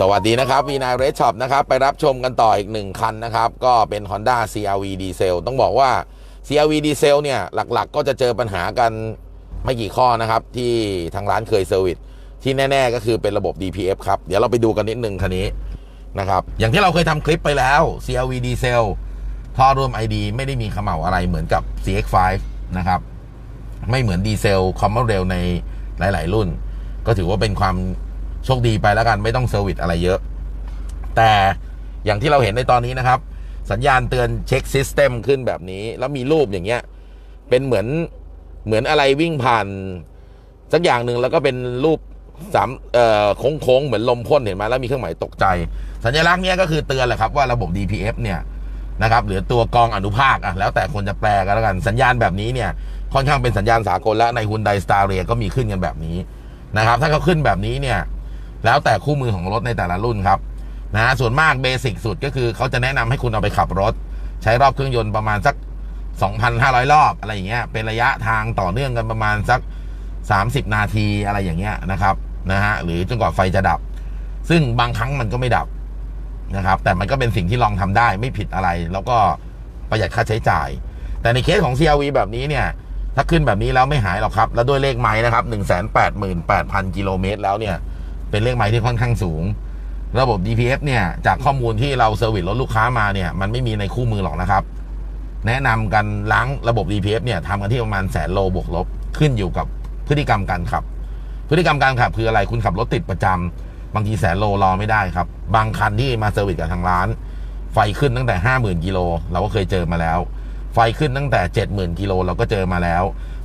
สวัสดีนะครับวีนายเรสช็อปนะครับ ไปรับชมกันต่ออีกหนึ่งคันนะครับ ก็เป็น Honda CRV Diesel ต้องบอกว่า CRV Diesel เนี่ยหลักๆ ก็จะเจอปัญหากันไม่กี่ข้อนะครับ ที่ทางร้านเคยเซอร์วิสที่แน่ ๆ ก็คือเป็นระบบ DPF ครับ เดี๋ยวเราไปดูกันนิดนึงคันนี้นะครับ อย่างที่เราเคยทำคลิปไปแล้ว CRV Diesel ท่อร่วม ID ไม่ได้มีเขม่าอะไรเหมือนกับ CX5 นะครับ ไม่เหมือนดีเซลคอมมอนเรลใน หลาย ๆ รุ่น ก็ถือว่าเป็นความโชคดีไปแล้วกันไม่ต้องเซอร์วิสอะไรเยอะ แต่อย่างที่เราเห็นในตอนนี้นะครับ สัญญาณเตือนเช็คซิสเต็มขึ้นแบบนี้ แล้วมีรูปอย่างเงี้ย เป็นเหมือนเหมือนอะไรวิ่งผ่าน สักอย่างหนึ่งแล้วก็เป็นรูปสามเอ่อโค้งๆ เหมือนลมพ่นเห็นไหมแล้วมีเครื่องหมายตกใจ สัญลักษณ์เนี้ยก็คือเตือนแหละครับว่าระบบ DPF เนี่ยนะครับหรือตัวกองอนุภาคอะแล้วแต่คนจะแปลกันแล้วกันสัญญาณแบบนี้เนี่ย ค่อนข้างเป็นสัญญาณสากลและใน Hyundai Staria ก็มีขึ้นกันแบบนี้นะครับถ้าเขาขึ้นแบบนี้เนี่ยแล้วแต่คู่มือของรถในแต่ละรุ่นครับนะส่วนมากเบสิกสุดก็คือเขาจะแนะนำให้คุณเอาไปขับรถ ใช้รอบเครื่องยนต์ประมาณสัก 2,500 รอบอะไรอย่างเงี้ยเป็นระยะทางต่อเนื่องกันประมาณสัก 30 นาทีอะไรอย่างเงี้ยนะครับนะฮะหรือจนกว่าไฟจะดับ ซึ่งบางครั้งมันก็ไม่ดับนะครับ แต่มันก็เป็นสิ่งที่ลองทำได้ไม่ผิดอะไร แล้วก็ประหยัดค่าใช้จ่าย แต่ในเคสของ CRV แบบนี้เนี่ย ถ้าขึ้นแบบนี้แล้วไม่หายหรอกครับ แล้วด้วยเลขไม้นะครับ188,000กิโลเมตรแล้วเนี่ย เป็นเลขไม้ที่ค่อนข้างสูง ระบบ DPF เนี่ย จากข้อมูลที่เราเซอร์วิสรถลูกค้ามาเนี่ย มันไม่มีในคู่มือหรอกนะครับ แนะนำกันล้างระบบ DPF เนี่ยทำกันที่ประมาณแสนโลบวกลบ ขึ้นอยู่กับพฤติกรรมการขับ พฤติกรรมการขับคืออะไร คุณขับรถติดประจำบางทีแสนโลรอไม่ได้ครับ บางคันที่มาเซอร์วิสกับทางร้าน ไฟขึ้นตั้งแต่ห้าหมื่นกิโลเราก็เคยเจอมาแล้ว ไฟขึ้นตั้งแต่ 70,000กิโลเราก็เจอมาแล้ว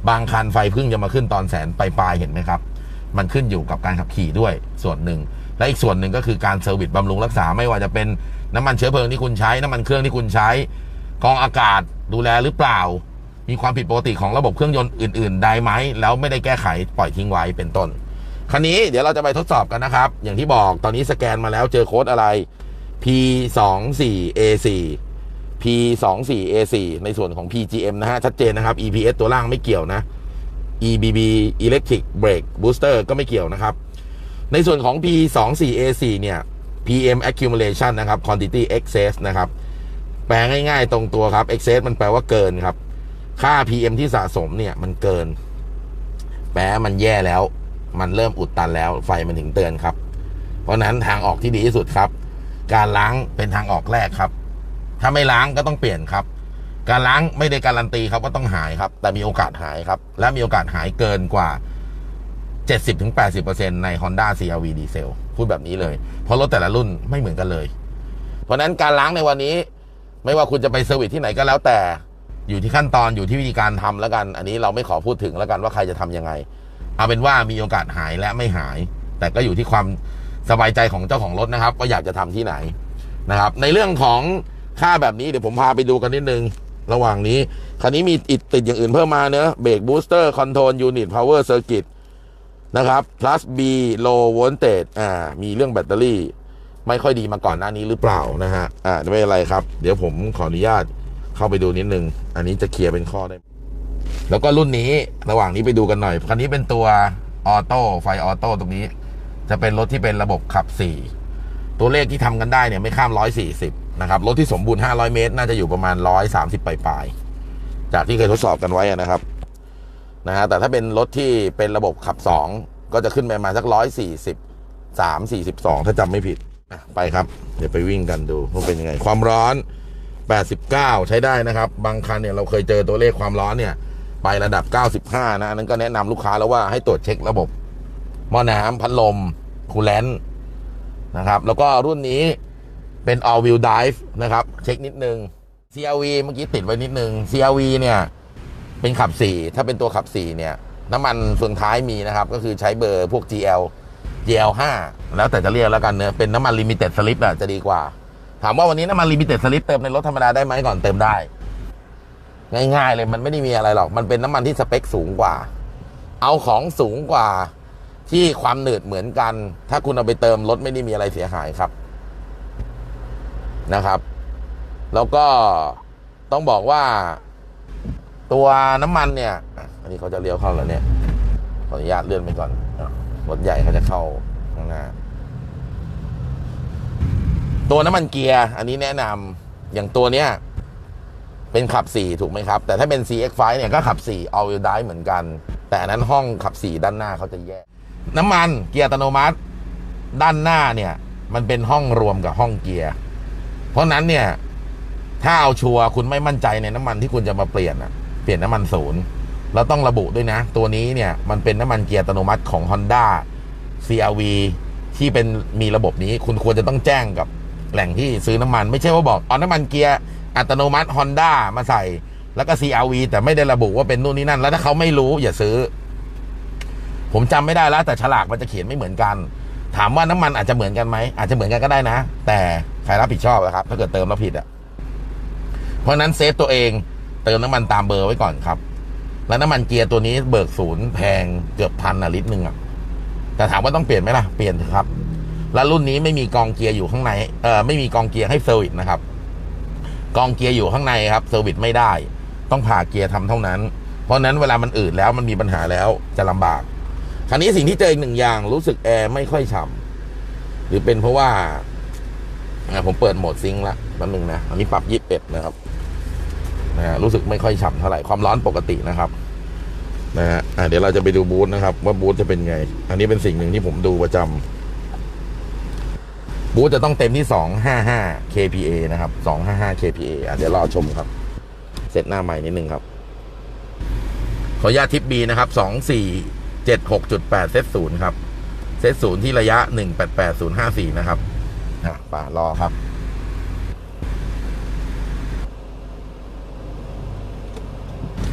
บางคันไฟพึ่งจะมาขึ้นตอนแสนปลายๆเห็นไหมครับ มันขึ้นอยู่กับการขับขี่ด้วยส่วนหนึ่ง และอีกส่วนหนึ่งก็คือการเซอร์วิสบำรุงรักษาไม่ว่าจะเป็นน้ำมันเชื้อเพลิงที่คุณใช้น้ำมันเครื่องที่คุณใช้กองอากาศดูแลหรือเปล่า มีความผิดปกติของระบบเครื่องยนต์อื่น ๆ ใดไหมแล้วไม่ได้แก้ไขปล่อยทิ้งไว้เป็นต้นคันนี้เดี๋ยวเราจะไปทดสอบกันนะครับ อย่างที่บอกตอนนี้สแกนมาแล้วเจอโค้ดอะไร P24A4 P24A4 ในส่วนของ PGM นะฮะ ชัดเจนนะครับ EPS ตัวล่างไม่เกี่ยวนะ EBB Electric Brake Booster ก็ไม่เกี่ยวนะครับ ในส่วนของ P24A4 เนี่ย PM Accumulation นะครับ Quantity Excess นะครับ แปลง่ายๆตรงตัวครับ Excess มันแปลว่าเกินครับ ค่า PM ที่สะสมเนี่ยมันเกิน แปลมันแย่แล้ว มันเริ่มอุดตันแล้ว ไฟมันถึงเตือนครับ เพราะนั้นทางออกที่ดีที่สุดครับ การล้างเป็นทางออกแรกครับ ถ้าไม่ล้างก็ต้องเปลี่ยนครับ การล้างไม่ได้การันตีครับว่าต้องหายครับ แต่มีโอกาสหายครับ และมีโอกาสหายเกินกว่า 70-80%ใน Honda CRV Diesel พูดแบบนี้เลย เพราะรถแต่ละรุ่นไม่เหมือนกันเลย เพราะนั้นการล้างในวันนี้ ไม่ว่าคุณจะไปเซอร์วิสที่ไหนก็แล้วแต่อยู่ที่ขั้นตอนอยู่ที่วิธีการทำแล้วกัน อันนี้เราไม่ขอพูดถึงแล้วกันว่าใครจะทำยังไง เอาเป็นว่ามีโอกาสหายและไม่หาย แต่ก็อยู่ที่ความสบายใจของเจ้าของรถนะครับว่าอยากจะทำที่ไหนนะครับ ในเรื่องของ ค่าแบบนี้เดี๋ยวผมพาไปดูกันนิดนึง ระหว่างนี้ คันนี้มีอิดติดอย่างอื่นเพิ่มมาเนอะเบรกบูสเตอร์คอนโทรลยูนิตพาวเวอร์เซอร์กิตนะครับ plus B low voltage อ่า มีเรื่องแบตเตอรี่ ไม่ค่อยดีมาก่อนหน้านี้หรือเปล่านะฮะ อ่าไม่เป็นไรครับ เดี๋ยวผมขออนุญาตเข้าไปดูนิดนึง อันนี้จะเคลียร์เป็นข้อได้ แล้วก็รุ่นนี้ระหว่างนี้ไปดูกันหน่อย คันนี้เป็นตัวออโต้ไฟออโต้ตรงนี้ จะเป็นรถที่เป็นระบบขับ 4 ตัวเลขที่ทำกันได้เนี่ยไม่ข้าม 140 นะครับรถที่สมบูรณ์ 500 เมตร น่าจะอยู่ประมาณ 130ปลายๆจากที่เคยทดสอบกันไว้นะครับนะฮะแต่ถ้าเป็นรถที่เป็นระบบขับ 2 ก็จะขึ้นไปประมาณสัก 140 3 42 ถ้าจำไม่ผิดไปครับ เดี๋ยวไปวิ่งกันดูว่าเป็นยังไง ความร้อน 89 ใช้ได้นะครับ บางคันเนี่ยเราเคยเจอตัวเลขความร้อนเนี่ยไประดับ 95 นะนนั้นก็แนะนำลูกค้าแล้วว่าให้ตรวจเช็คระบบหม้อน้ำพัดลมคูลแลนต์นะครับ แล้วก็รุ่นนี้ เป็น all wheel drive นะครับ เช็คนิดนึง CRV เมื่อกี้ติดไว้นิดนึง CRV เนี่ย เป็นขับ 4 ถ้าเป็นตัวขับ 4 เนี่ย น้ำมันเฟืองท้ายมีนะครับ ก็คือใช้เบอร์พวก GL GL 5 แล้วแต่จะเรียกแล้วกันเนอะเป็นน้ำมันลิมิเต็ดสลิปอะจะดีกว่า ถามว่าวันนี้น้ำมันลิมิเต็ดสลิปเติมในรถธรรมดาได้ไหมก่อนเติมได้ ง่ายๆเลยมันไม่ได้มีอะไรหรอก มันเป็นน้ำมันที่สเปคสูงกว่า เอาของสูงกว่าที่ความหนืดเหมือนกัน ถ้าคุณเอาไปเติมรถไม่ได้มีอะไรเสียหายครับ นะครับ แล้วก็ต้องบอกว่าตัวน้ำมันเนี่ย อันนี้เขาจะเลี้ยวเข้าแล้วเนี่ย ขออนุญาตเลื่อนไปก่อนรถใหญ่เขาจะเข้าข้างหน้า ตัวน้ำมันเกียร์ อันนี้แนะนำอย่างตัวเนี้ยเป็นขับ 4 ถูกไหมครับ แต่ถ้าเป็น CX5 เนี่ยก็ขับ 4 all wheel drive เหมือนกัน แต่อันนั้นห้องขับ 4 ด้านหน้าเขาจะแยก น้ำมันเกียร์อัตโนมัติ ด้านหน้าเนี่ย มันเป็นห้องรวมกับห้องเกียร์ เพราะนั้นเนี่ย ถ้าเอาชัวร์คุณไม่มั่นใจในน้ำมันที่คุณจะมาเปลี่ยนอะเปลี่ยนน้ำมันศูนย์แล้วต้องระบุด้วยนะ ตัวนี้เนี่ยมันเป็นน้ำมันเกียร์อัตโนมัติของ Honda CRV ที่เป็นมีระบบนี้คุณควรจะต้องแจ้งกับแหล่งที่ซื้อน้ำมัน ไม่ใช่ว่าบอกเอาน้ำมันเกียร์อัตโนมัติ Honda มาใส่ แล้วก็ CRV แต่ไม่ได้ระบุว่าเป็นนู่นนี่นั่น แล้วถ้าเขาไม่รู้อย่าซื้อ ผมจำไม่ได้แล้ว แต่ฉลากมันจะเขียนไม่เหมือนกัน ถามว่าน้ำมันอาจจะเหมือนกันไหมอาจจะเหมือนกันก็ได้นะ แต่ใครรับผิดชอบนะครับ ถ้าเกิดเติมแล้วผิดอะเพราะนั้นเซฟตัวเองเติมน้ำมันตามเบอร์ไว้ก่อนครับ แล้วน้ำมันเกียร์ตัวนี้เบิกศูนย์แพงเกือบพันอะลิตรหนึ่งอะแต่ถามว่าต้องเปลี่ยนไหมล่ะเปลี่ยนเถอะครับ แล้วรุ่นนี้ไม่มีกองเกียร์อยู่ข้างในเออไม่มีกองเกียร์ให้เซอร์วิสนะครับ กองเกียร์อยู่ข้างในครับเซอร์วิสไม่ได้ ต้องผ่าเกียร์ทำเท่านั้น เพราะฉะนั้นเวลามันอืดแล้วมันมีปัญหาแล้วจะลำบาก คราวนี้สิ่งที่เจออีกหนึ่งอย่าง รู้สึกแอร์ไม่ค่อยฉ่ำหรือเป็นเพราะว่าผมเปิดโหมดซิงค์ละแป๊บนึงนะอันนี้ปรับยี่สิบเอ็ดนะครับนะฮะรู้สึกไม่ค่อยฉ่ำเท่าไหร่ความร้อนปกตินะครับนะฮะเดี๋ยวเราจะไปดูบูธนะครับ ว่าบูธจะเป็นไง อันนี้เป็นสิ่งหนึ่งที่ผมดูประจำบูธจะต้องเต็มที่ 255 kPa นะครับ 255 kPa อะเดี๋ยวรอชมครับ เสร็จหน้าใหม่นิดนึงครับ ขออนุญาตทิปบีนะครับ 2476.8 เซตศูนย์ครับ เซตศูนย์ที่ระยะ 188054 นะครับอะป่ารอครับ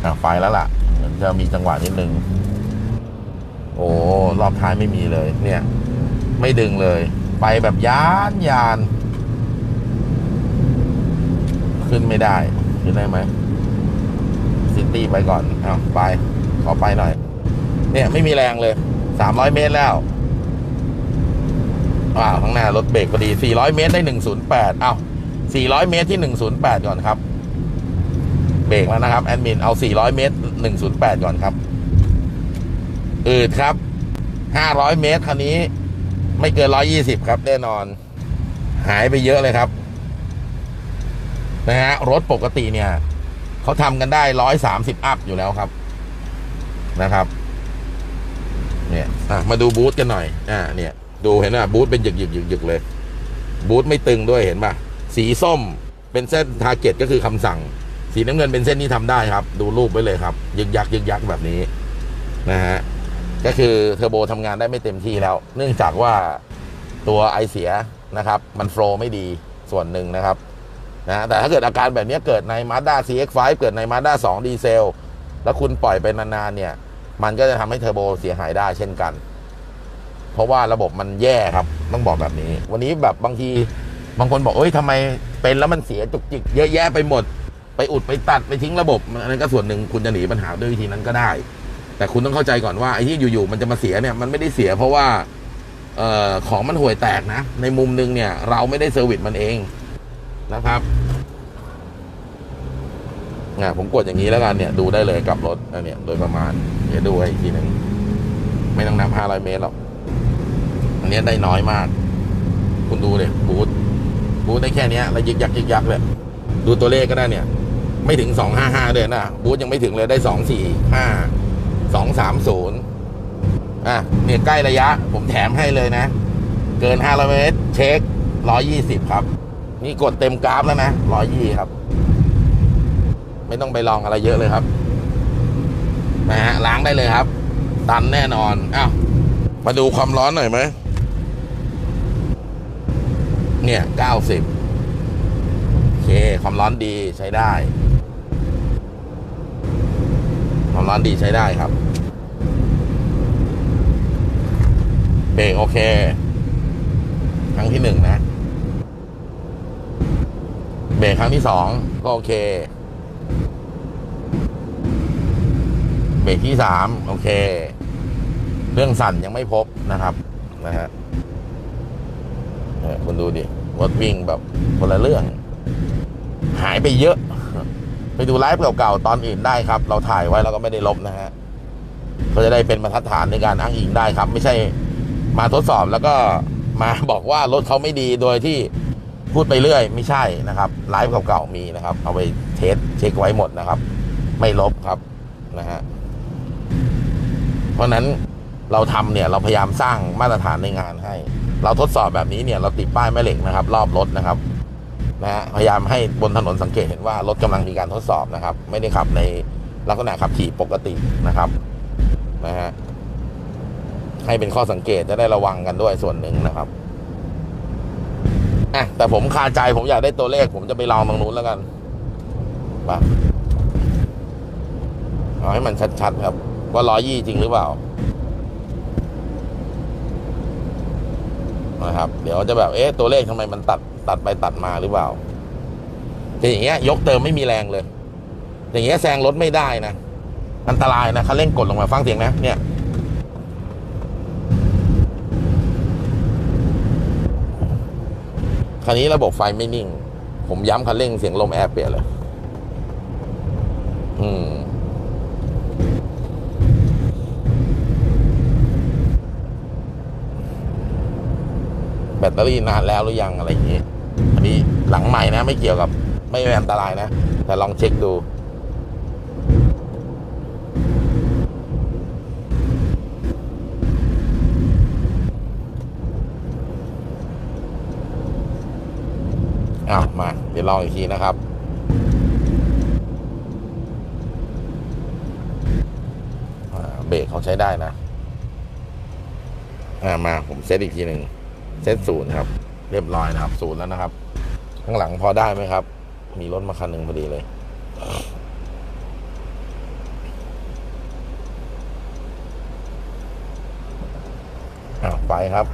อะไฟแล้วล่ะเหมือนจะมีจังหวะนิดนึง โอ้รอบท้ายไม่มีเลย เนี่ย ไม่ดึงเลย ไปแบบยานยาน ขึ้นไม่ได้ ขึ้นได้ไหมซิตี้ไปก่อนอ้าวไป ขอไปหน่อย เนี่ยไม่มีแรงเลยสามร้อยเมตรแล้วว้าวข้างหน้ารถเบรกพอดีสี่ร้อยเมตรได้หนึ่งศูนย์แปดอ้าวสี่ร้อยเมตรที่หนึ่งศูนย์แปดก่อนครับ เบรกแล้วนะครับแอดมินเอา400เมตร108ก่อนครับ อืดครับ500เมตรคันนี้ ไม่เกิน120ครับแน่นอน หายไปเยอะเลยครับ นะฮะรถปกติเนี่ยเขาทำกันได้130อัพอยู่แล้วครับนะครับ เนี่ยมาดูบูธกันหน่อยอ่าเนี่ยดูเห็นป่ะบูธเป็นหยึกหยึกหยึกหยึกเลย บูธไม่ตึงด้วยเห็นป่ะสีส้มเป็นเส้นทาร์เก็ตก็คือคำสั่ง สีน้ำเงินเป็นเส้นที่ทำได้ครับ ดูรูปไว้เลยครับยึกยักยึกยักแบบนี้นะฮะก็คือเทอร์โบทำงานได้ไม่เต็มที่แล้ว เนื่องจากว่าตัวไอเสียนะครับ มันโฟล์ไม่ดีส่วนหนึ่งนะครับนะแต่ถ้าเกิดอาการแบบนี้เกิดใน Mazda CX5 เกิดใน Mazda 2 ดีเซล แล้วคุณปล่อยไปนานๆเนี่ย มันก็จะทำให้เทอร์โบเสียหายได้เช่นกัน เพราะว่าระบบมันแย่ครับ ต้องบอกแบบนี้ วันนี้แบบบางทีบางคนบอกเอ้ยทำไมเป็นแล้วมันเสียจุกจิกเยอะแยะไปหมด ไปอุดไปตัดไปทิ้งระบบอันนั้นก็ส่วนหนึ่งคุณจะหนีปัญหาด้วยวิธีนั้นก็ได้ แต่คุณต้องเข้าใจก่อนว่าไอ้ที่อยู่ๆมันจะมาเสียเนี่ยมันไม่ได้เสีย เพราะว่าเอ่อของมันห่วยแตกนะ ในมุมนึงเนี่ย เราไม่ได้เซอร์วิสมันเองนะครับ อะผมกดอย่างนี้แล้วกันเนี่ยดูได้เลยกับรถอันเนี้ยโดยประมาณ เดี๋ยวดูให้อีกทีหนึ่งไม่ต้องนับ500 เมตรหรอก อันนี้ได้น้อยมาก คุณดูเลยบูทบูทได้แค่นี้แล้วยึกยักยึกยักเลยดูตัวเลขก็ได้เนี่ย ไม่ถึงสองห้าห้าเลยนะบูธยังไม่ถึงเลยได้สองสี่ห้าสองสามศูนย์อะเนี่ยใกล้ระยะ ผมแถมให้เลยนะ เกินห้าร้อยเมตร เช็คร้อยี่สิบครับ นี่กดเต็มกราฟแล้วนะร้อยี่ครับ ไม่ต้องไปลองอะไรเยอะเลยครับนะฮะล้างได้เลยครับ ตันแน่นอนอ้าวมาดูความร้อนหน่อยไหมเนี่ยเก้าสิบโอเค ความร้อนดีใช้ได้ ความร้อนดีใช้ได้ครับเบรกโอเค ครั้งที่หนึ่งนะ เบรกครั้งที่สองก็โอเค เบ รกที่สามโอเค เรื่องสั่นยังไม่พบนะครับ นะฮะคุณดูดิรถวิ่งแบบคนละเรื่อง หายไปเยอะ ไปดูไลฟ์เก่าๆ ตอนอื่นได้ครับ เราถ่ายไว้เราก็ไม่ได้ลบนะฮะก็จะได้เป็นบรรทัดฐานในการอ้างอิงได้ครับ ไม่ใช่มาทดสอบแล้วก็มาบอกว่ารถเขาไม่ดีโดยที่พูดไปเรื่อย ไม่ใช่นะครับไลฟ์เก่าๆมีนะครับ เอาไปเทสเช็คไว้หมดนะครับ ไม่ลบครับนะฮะ เพราะนั้นเราทำเนี่ยเราพยายามสร้างมาตรฐานในงานให้ เราทดสอบแบบนี้เนี่ยเราติดป้ายแม่เหล็กนะครับ รอบรถนะครับนะฮะพยายามให้บนถนนสังเกตเห็นว่ารถกำลังมีการทดสอบนะครับ ไม่ได้ขับในลักษณะขับขี่ปกตินะครับนะฮะให้เป็นข้อสังเกตจะได้ระวังกันด้วยส่วนหนึ่งนะครับอะแต่ผมคาใจผมอยากได้ตัวเลข ผมจะไปลองตรงนู้นแล้วกันไปเอาให้มันชัดๆครับ ว่าร้อยยี่จริงหรือเปล่านะครับ เดี๋ยวจะแบบเอ๊ะตัวเลขทำไมมันตัดตัดไปตัดมาหรือเปล่าแต่อย่างเงี้ย ยกเติมไม่มีแรงเลย อย่างเงี้ยแซงรถไม่ได้นะอันตรายนะคันเร่งกดลงมาฟังเสียงนะเนี่ยคันนี้ระบบไฟไม่นิ่ง ผมย้ำคันเร่งเสียงลมแอร์เปลี่ยนเลย อืม ตเตอรี่นานแล้วหรือยังอะไรอย่างนี้อันนี้หลังใหม่นะไม่เกี่ยวกับไม่เป็นอันตรายนะ แต่ลองเช็คดูอ้าวมา เดี๋ยวลองอีกทีนะครับเบรกเขาใช้ได้นะ อ่ามาผมเซตอีกทีหนึ่ง เซตศูนย์ครับ เรียบร้อยนะครับศูนย์แล้วนะครับ ข้างหลังพอได้ไหมครับ มีรถมาคันหนึ่งพอดีเลยอ้าไปครับ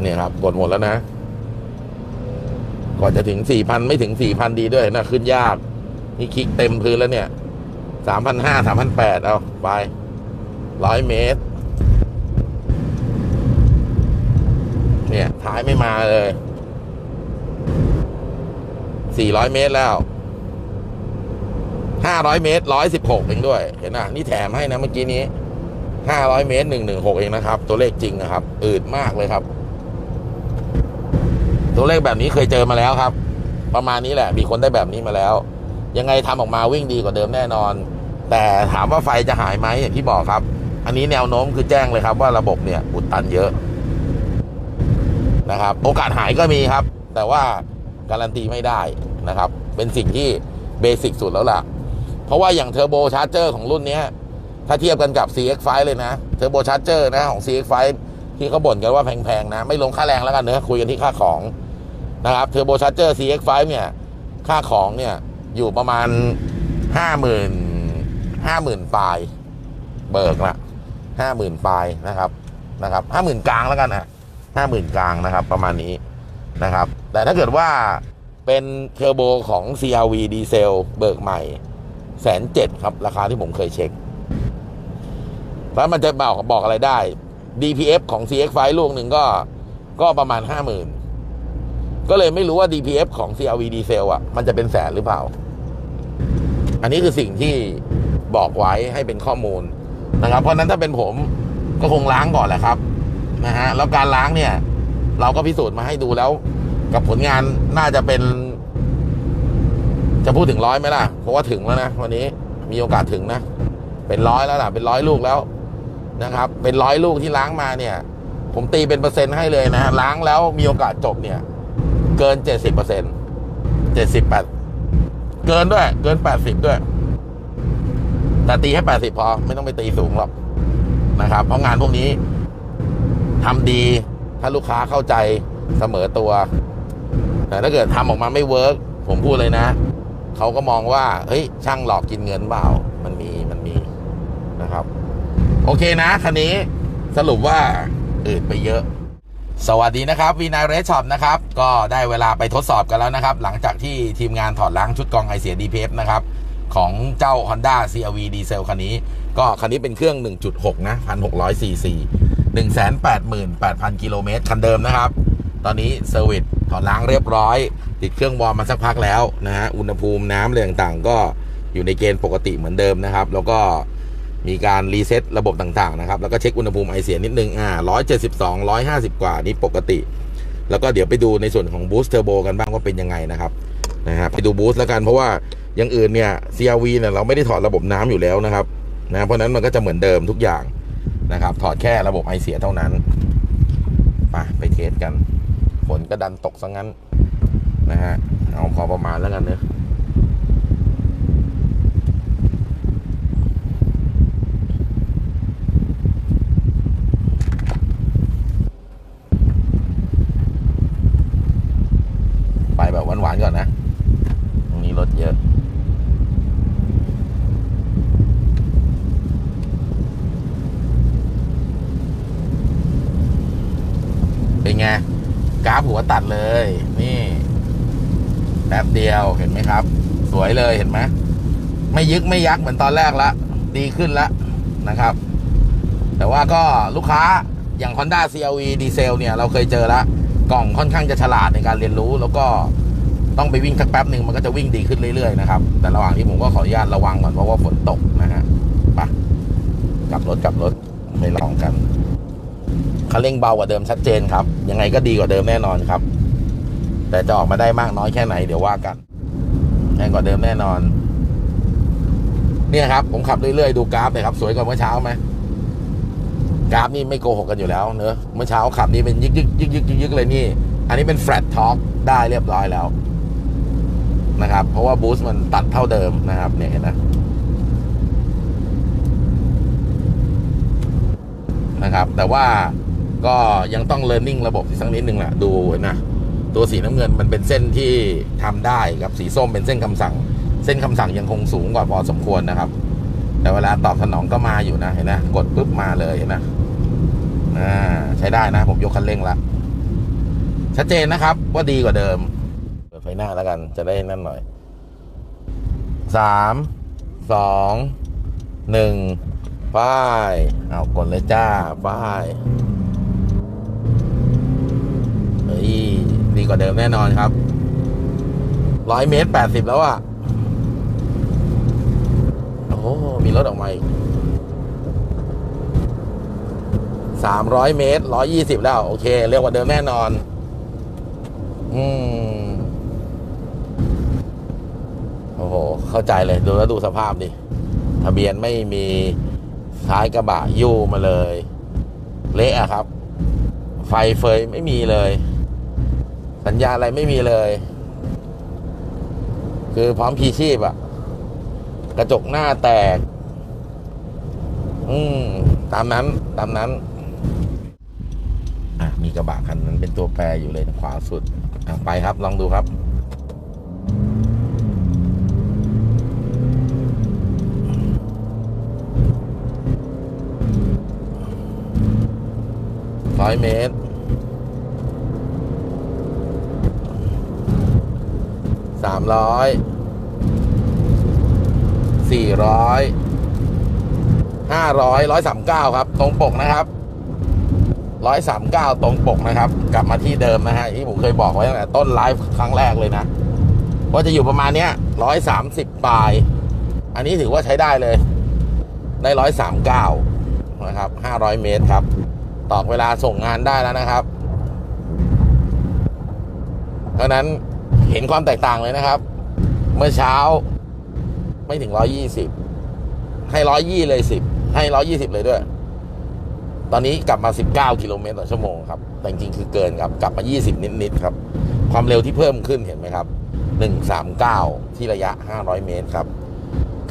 เนี่ยครับ กดหมดแล้วนะ ก่อนจะถึงสี่พันไม่ถึงสี่พันดีด้วยนะขึ้นยาก นี่คลิกเต็มพื้นแล้วเนี่ยสามพันห้าสามพันแปดเอา ไปร้อยเมตร เนี่ยท้ายไม่มาเลยสี่ร้อยเมตรแล้วห้าร้อยเมตรร้อยสิบหกเองด้วย เห็นนะนี่แถมให้นะเมื่อกี้นี้ห้าร้อยเมตรหนึ่งหนึ่งหกเองนะครับ ตัวเลขจริงนะครับ อืดมากเลยครับ ตัวเลขแบบนี้เคยเจอมาแล้วครับ ประมาณนี้แหละ มีคนได้แบบนี้มาแล้ว ยังไงทำออกมาวิ่งดีกว่าเดิมแน่นอน แต่ถามว่าไฟจะหายไหมอย่างที่บอกครับ อันนี้แนวโน้มคือแจ้งเลยครับว่าระบบเนี่ยอุดตันเยอะ นะครับ โอกาสหายก็มีครับ แต่ว่าการันตีไม่ได้นะครับ เป็นสิ่งที่เบสิกสุดแล้วล่ะ เพราะว่าอย่างเทอร์โบชาร์เจอร์ของรุ่นนี้ถ้าเทียบกันกับ CX5 เลยนะเทอร์โบชาร์เจอร์นะของ CX5 ที่เขาบ่นกันว่าแพงๆนะ ไม่ลงค่าแรงแล้วกันเนอะคุยกันที่ค่าของนะครับเทอร์โบชาร์เจอร์ CX5 เนี่ย ค่าของเนี่ยอยู่ประมาณห้าหมื่นห้าหมื่นปลาย เบิกละห้าหมื่นปลายนะครับนะครับห้าหมื่นกลางแล้วกันอะ ห้าหมื่นกลางนะครับ ประมาณนี้นะครับ แต่ถ้าเกิดว่าเป็นเทอร์โบของ CRV ดีเซลเบิกใหม่แสนเจ็ดครับ ราคาที่ผมเคยเช็ค แล้วมันจะบอกบอกอะไรได้ DPF ของ CX5 ลูกหนึ่งก็ก็ประมาณห้าหมื่นก็เลยไม่รู้ว่า DPF ของ CRV ดีเซลอะ มันจะเป็นแสนหรือเปล่า อันนี้คือสิ่งที่บอกไว้ให้เป็นข้อมูลนะครับ เพราะฉะนั้นถ้าเป็นผมก็คงล้างก่อนแหละครับ นะฮะแล้วการล้างเนี่ย เราก็พิสูจน์มาให้ดูแล้ว กับผลงานน่าจะเป็น จะพูดถึงร้อยไหมล่ะ เพราะว่าถึงแล้วนะวันนี้มีโอกาสถึงนะ เป็นร้อยแล้วล่ะ เป็นร้อยลูกแล้วนะครับ เป็นร้อยลูกที่ล้างมาเนี่ย ผมตีเป็นเปอร์เซ็นต์ให้เลยนะล้างแล้วมีโอกาสจบเนี่ย เกินเจ็ดสิบเปอร์เซ็นต์เจ็ดสิบแปดเกินด้วย เกินแปดสิบด้วย แต่ตีให้แปดสิบพอ ไม่ต้องไปตีสูงหรอกนะครับ เพราะงานพวกนี้ ทำดี ถ้าลูกค้าเข้าใจเสมอตัว แต่ถ้าเกิดทำออกมาไม่เวิร์กผมพูดเลยนะ เขาก็มองว่า เฮ้ย ช่างหลอกกินเงินเปล่า มันมีมันมีนะครับ โอเคนะคันนี้สรุปว่าอืดไปเยอะ สวัสดีนะครับวีนาเรสช็อปนะครับ ก็ได้เวลาไปทดสอบกันแล้วนะครับ หลังจากที่ทีมงานถอดล้างชุดกรองไอเสีย DPF นะครับของเจ้า Honda CRV ดีเซลคันนี้ ก็คันนี้เป็นเครื่อง 1.6 นะ 1,600 cc 188,000 กิโลเมตรคันเดิมนะครับ ตอนนี้เซอร์วิสถอดล้างเรียบร้อย ติดเครื่องวอร์มมาสักพักแล้วนะฮะ อุณหภูมิน้ำอะไรต่างๆ ก็อยู่ในเกณฑ์ปกติเหมือนเดิมนะครับ แล้วก็มีการรีเซ็ตระบบต่างๆนะครับ แล้วก็เช็คอุณหภูมิไอเสียนิดนึง อ่าร้อยเจ็ดสิบสองร้อยห้าสิบกว่านี่ปกติ แล้วก็เดี๋ยวไปดูในส่วนของบูสเทอร์โบกันบ้างว่าเป็นยังไงนะครับนะครับไปดูบูสแล้วกันเพราะว่าอย่างอื่นเนี่ย CRV เนี่ยเราไม่ได้ถอดระบบน้ำอยู่แล้วนะครับนะเพราะฉะนั้นมันก็จะเหมือนเดิมทุกอย่าง นะครับ ถอดแค่ระบบไอเสียเท่านั้นไปไปเทสกันฝนก็ดันตกซะงั้น นะฮะ เอาพอประมาณแล้วกันเนอะไปแบบหวานๆก่อนนะ ตรงนี้รถเยอะ เป็นไงกราฟหัวตัดเลย นี่แป๊บเดียวเห็นไหมครับ สวยเลยเห็นไหมไม่ยึกไม่ยักเหมือนตอนแรกละดีขึ้นละนะครับ แต่ว่าก็ลูกค้าอย่าง Honda CRV ดีเซลเนี่ยเราเคยเจอละกล่องค่อนข้างจะฉลาดในการเรียนรู้ แล้วก็ต้องไปวิ่งสักแป๊บหนึ่งมันก็จะวิ่งดีขึ้นเรื่อยๆนะครับแต่ระหว่างที่ผมก็ขออนุญาตระวังก่อนเพราะว่าฝนตกนะฮะไปกลับรถกลับรถไปลองกัน คันเร่งเบากว่าเดิมชัดเจนครับ ยังไงก็ดีกว่าเดิมแน่นอนครับ แต่จะออกมาได้มากน้อยแค่ไหนเดี๋ยวว่ากันแรงกว่าเดิมแน่นอน เนี่ยครับ ผมขับเรื่อยๆดูกราฟเลยครับ สวยกว่าเมื่อเช้าไหมกราฟนี่ไม่โกหกกันอยู่แล้วเนอะเมื่อเช้าขับนี่เป็นยึกยึกยึกยึกยึกเลยนี่ อันนี้เป็น flat top ได้เรียบร้อยแล้วนะครับ เพราะว่าบูสต์มันตัดเท่าเดิมนะครับเนี่ยนไหมนะครับ แต่ว่า ก็ยังต้อง learning ระบบสักนิดนึงแหละดูนะตัวสีน้ำเงินมันเป็นเส้นที่ทำได้กับสีส้มเป็นเส้นคำสั่ง เส้นคำสั่งยังคงสูงกว่าพอสมควรนะครับ แต่เวลาตอบสนองก็มาอยู่นะเห็นนะกดปุ๊บมาเลยเห็นนะอ่าใช้ได้นะ ผมยกคันเร่งละชัดเจนนะครับ ว่าดีกว่าเดิมเปิดไฟหน้าแล้วกัน จะได้นั่นหน่อยสามสองหนึ่งป้าย เอากดเลยจ้าป้ายเฮ้ย ดีกว่าเดิมแน่นอนครับร้อยเมตรแปดสิบแล้วอะโอ้ มีรถออกมาอีกสามร้อยเมตรร้อยี่สิบแล้ว โอเค เร็วกว่าเดิมแน่นอน อืม โอ้โห เข้าใจเลย ดูแล้วดูสภาพดิ ทะเบียนไม่มีท้ายกระบะยู่มาเลย เละอะครับ ไฟเฟยไม่มีเลย สัญญาอะไรไม่มีเลย คือพร้อมพีชีพอะกระจกหน้าแตก อืม ตามนั้น ตามนั้น อะ มีกระบะคันนั้นเป็นตัวแปรอยู่เลยขวาสุด อะ ไปครับ ลองดูครับร้อยเมตร สามร้อยสี่ร้อยห้าร้อยร้อยสามเก้าครับ ตรงปกนะครับร้อยสามเก้าตรงปกนะครับ กลับมาที่เดิมนะฮะที่ผมเคยบอกไว้ตั้งแต่ต้นไลฟ์ครั้งแรกเลยนะว่าจะอยู่ประมาณเนี้ยร้อยสามสิบปลาย อันนี้ถือว่าใช้ได้เลย ได้ร้อยสามเก้านะครับห้าร้อยเมตรครับ ตอกเวลาส่งงานได้แล้วนะครับดังนั้น เห็นความแตกต่างเลยนะครับ เมื่อเช้าไม่ถึงร้อยี่สิบให้ร้อยยี่เลยสิบให้ร้อยี่สิบเลยด้วย ตอนนี้กลับมาสิบเก้ากิโลเมตรต่อชั่วโมงครับ แต่จริงคือเกินครับ กลับมายี่สิบนิดๆครับ ความเร็วที่เพิ่มขึ้นเห็นไหมครับหนึ่งสามเก้าที่ระยะห้าร้อยเมตรครับ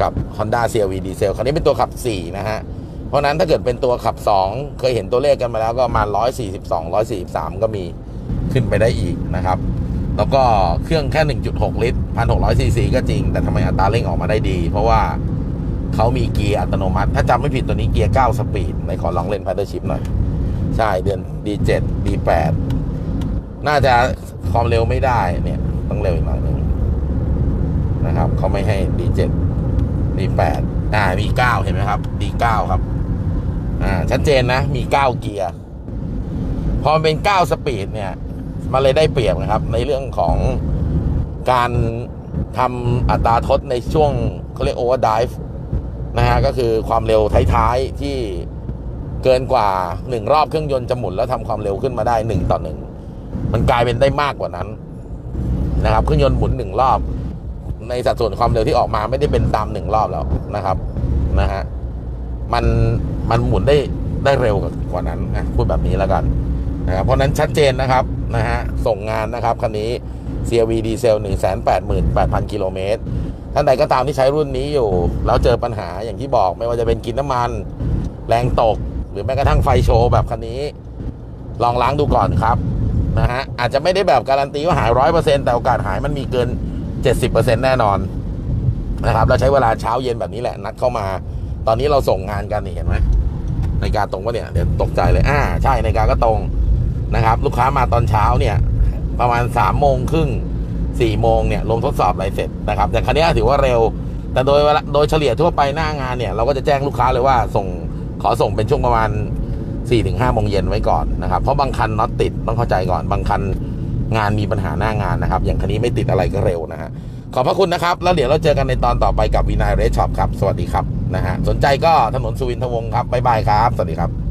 กับ Honda CRV ดีเซลคันนี้เป็นตัวขับสี่นะฮะเพราะนั้นถ้าเกิดเป็นตัวขับสองเคยเห็นตัวเลขกันมาแล้วก็มาร้อยสี่สิบสองร้อยสี่สามก็มีขึ้นไปได้อีกนะครับ แล้วก็เครื่องแค่ 1.6 ลิตร 1,600ซีซีก็จริง แต่ทำไมอัตราเร่งออกมาได้ดี เพราะว่าเขามีเกียร์อัตโนมัติ ถ้าจำไม่ผิดตัวนี้เกียร์ 9 สปีด ในขอลองเล่นพัตเตอร์ชิพหน่อย ใช่เดือน D7 D8 น่าจะความเร็วไม่ได้เนี่ย ต้องเร็วอีกหน่อยหนึงนะครับเขาไม่ให้ D7 D8 อ่ามี 9 เห็นไหมครับ D9 ครับ อ่าชัดเจนนะมี 9 เกียร์ พอเป็น 9 สปีดเนี่ย มันเลยได้เปรียบนะครับ ในเรื่องของการทำอัตราทดในช่วงเขาเรียกโอเวอร์ดิฟนะฮะก็คือความเร็วท้ายๆที่เกินกว่าหนึ่งรอบเครื่องยนต์จะหมุนแล้วทำความเร็วขึ้นมาได้หนึ่งต่อหนึ่งมันกลายเป็นได้มากกว่านั้นนะครับเครื่องยนต์หมุนหนึ่งรอบ ในสัดส่วนความเร็วที่ออกมาไม่ได้เป็นตามหนึ่งรอบแล้วนะครับนะฮะมันมันหมุนได้ได้เร็วกว่านั้นนะพูดแบบนี้แล้วกัน นะครับเพราะนั้นชัดเจนนะครับนะฮะส่งงานนะครับคันนี้ CRV ดีเซล 188,000 กิโลเมตรท่านใดก็ตามที่ใช้รุ่นนี้อยู่ แล้วเจอปัญหาอย่างที่บอกไม่ว่าจะเป็นกินน้ำมัน แรงตก หรือแม้กระทั่งไฟโชว์แบบคันนี้ ลองล้างดูก่อนครับนะฮะอาจจะไม่ได้แบบการันตีว่าหายร้อยเปอร์เซ็นแต่โอกาสหายมันมีเกิน 70%แน่นอนนะครับเราใช้เวลาเช้าเย็นแบบนี้แหละนัดเข้ามา ตอนนี้เราส่งงานกันนี่เห็นไหมในาฬิกาตรงปะเนี่ยเดี๋ยวตกใจเลยอ่าใช่ในาฬิกาก็ตรง นะครับ ลูกค้ามาตอนเช้าเนี่ย ประมาณสามโมงครึ่งสี่โมงเนี่ยลงทดสอบอะไรเสร็จนะครับ แต่คันนี้ถือว่าเร็ว แต่โดยโดยเฉลี่ยทั่วไปหน้างานเนี่ย เราก็จะแจ้งลูกค้าเลยว่าส่งขอส่งเป็นช่วงประมาณ4ี่ถึงห้าโมงเย็นไว้ก่อนนะครับ เพราะบางคันน็อตติดต้องเข้าใจก่อน บางคันงานมีปัญหาหน้างานนะครับ อย่างคันนี้ไม่ติดอะไรก็เร็วนะฮะขอบพระคุณนะครับ แล้วเดี๋ยวเราเจอกันในตอนต่อไปกับวีนายเรสช็อปครับ สวัสดีครับนะฮะสนใจก็ถนนสุวินทวงศ์ครับบ๊ายบายครับ สวัสดีครับ